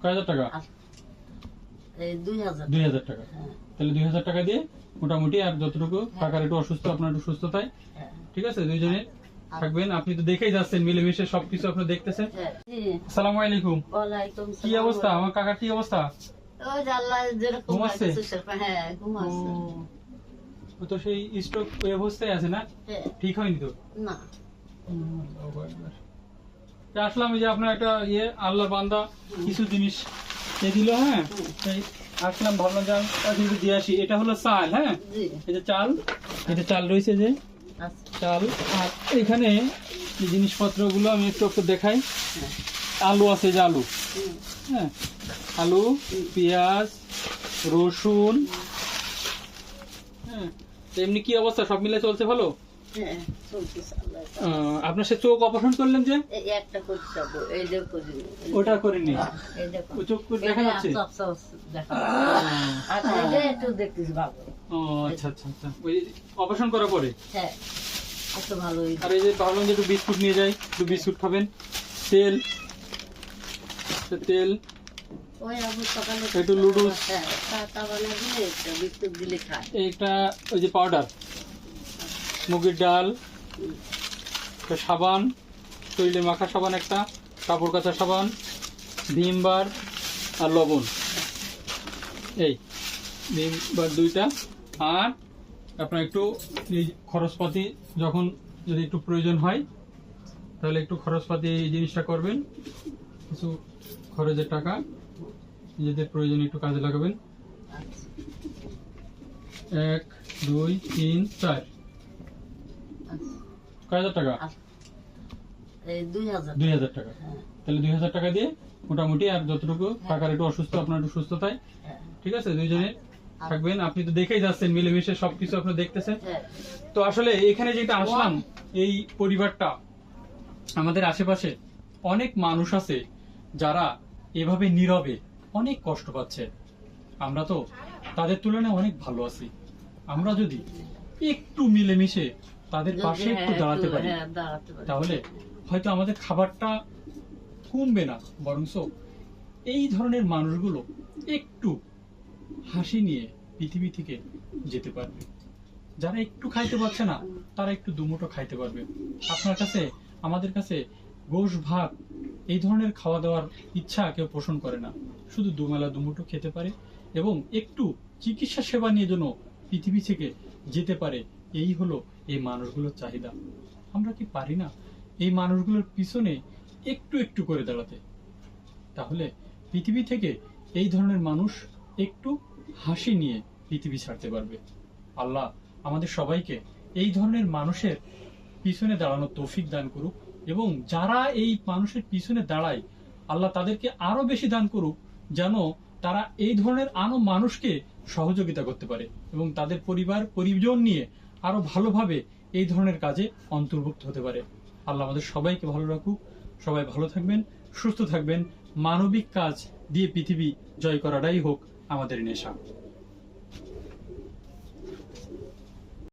কয় হাজার টাকা দুই হাজার। টাকা। হ্যাঁ, তাহলে দুই হাজার টাকা দিয়ে মোটামুটি আর যতটুকু কাকার একটু অসুস্থ আপনার একটু সুস্থতায় হ্যাঁ, ঠিক আছে দুইজনে থাকবেন। আপনি তো দেখেই যাচ্ছেন মিলেমিশে সবকিছু আপনি দেখতেছেন। হ্যাঁ। আসসালামু আলাইকুম। কি অবস্থা? আমার কাকার কি অবস্থা? তো সেই স্ট্রোক অবস্থায় আছে না? ঠিক হয়নি তো? না। তা আসলাম এই যে আপনার একটা ইয়ে আল্লাহর বান্দা কিছু জিনিস এ দিল হ্যাঁ? আসলাম ভাবলাম যে একটু দিয়ে আসি। এটা হলো চাল হ্যাঁ? এই যে চাল এটা চাল রয়েছে যে চাল। আর এখানে এই জিনিসপত্রগুলো আমি একটু একটু দেখাই। আলু আছে যে আলু হ্যাঁ? আলু পেঁয়াজ রসুন হ্যাঁ? এমনি কি অবস্থা? সব মিলে চলছে ভালো? হ্যাঁ, আপনার সে চোখ অপারেশন করলেন যে? একটা করতে এই যে করি ওটা ও চোখ দেখা যাচ্ছে? একটু দেখতেছি ও আচ্ছা আচ্ছা আচ্ছা। ওই অপারেশন করার পরে? হ্যাঁ ভালোই আর এই যে ভাবলাম যে একটু বিস্কুট নিয়ে যাই একটু বিস্কুট খাবেন। তেল তেল। ওই আবু একটু লুডুস। হ্যাঁ চা টা বানিয়ে দিলে একটু বিস্কুট দিলে খায়। ওই যে পাউডার। মুগের ডাল, একটা সাবান, শরীরে মাখা সাবান একটা, কাপড় কাচা সাবান, ভীম বার আর লবণ। এই, ভীম বার দুইটা। আর আপনার একটু এই খরচপাতি যখন যদি একটু প্রয়োজন হয়, তাহলে একটু খরচপাতি এই জিনিসটা করবেন। কিছু খরচের টাকা নিজেদের প্রয়োজনে একটু কাজে লাগাবেন। এক, দুই, তিন, চার। কয় হাজার টাকা। দুই হাজার। টাকা। হ্যাঁ। তাহলে দুই হাজার টাকা দিয়ে মোটামুটি আর যতটুকু কাকার একটু অসুস্থ আপনার একটু সুস্থতায় হ্যাঁ। ঠিক আছে দুইজনে থাকবেন। আপনি তো দেখেই যাচ্ছেন মিলেমিশে সবকিছু আপনি দেখতেছেন। হ্যাঁ। তো আসলে এখানে যেটা আসলাম এই পরিবারটা আমাদের আশেপাশে অনেক মানুষ আছে যারা এভাবে নীরবে অনেক কষ্ট পাচ্ছে। আমরা তো তাদের তুলনায় অনেক ভালো আছি। আমরা যদি একটু মিলেমিশে তাদের পাশে একটু হ্যাঁ, দাঁড়াতে পারি। হ্যাঁ, দাঁড়াতে পারি। তাহলে হয়তো আমাদের খাবারটা কমবে না বরংস এই ধরনের মানুষগুলো একটু হাসি নিয়ে পৃথিবী থেকে যেতে পারবে। যারা একটু খাইতে পারছে না তারা একটু দুমুটো খাইতে পারবে। আপনার কাছে আমাদের কাছে গোশ ভাত এই ধরনের খাওয়া দাওয়ার ইচ্ছা কেউ পোষণ করে না। শুধু দুমেলা দুমুটো খেতে পারে এবং একটু চিকিৎসা সেবা নিয়ে যেন পৃথিবী থেকে যেতে পারে এই হলো এই মানুষগুলোর চাহিদা। আমরা কি পারি না এই মানুষগুলোর পিছনে একটু একটু করে দাঁড়াতে? তাহলে পৃথিবী থেকে এই ধরনের মানুষ একটু হাসি নিয়ে পৃথিবী ছাড়তে পারবে। আল্লাহ আমাদের সবাইকে এই ধরনের মানুষের পিছনে দাঁড়ানোর তৌফিক দান করুক এবং যারা এই মানুষের পিছনে দাঁড়ায়, আল্লাহ তাদেরকে আরও বেশি দান করুক যেন তারা এই ধরনের আরও মানুষকে সহযোগিতা করতে পারে এবং তাদের পরিবার, পরিজন নিয়ে আরও ভালোভাবে এই ধরনের কাজে অন্তর্ভুক্ত হতে পারে। আল্লাহ আমাদের সবাইকে ভালো রাখুক। সবাই ভালো থাকবেন, সুস্থ থাকবেন। মানবিক কাজ দিয়ে পৃথিবী জয় করাটাই হোক আমাদের নেশা।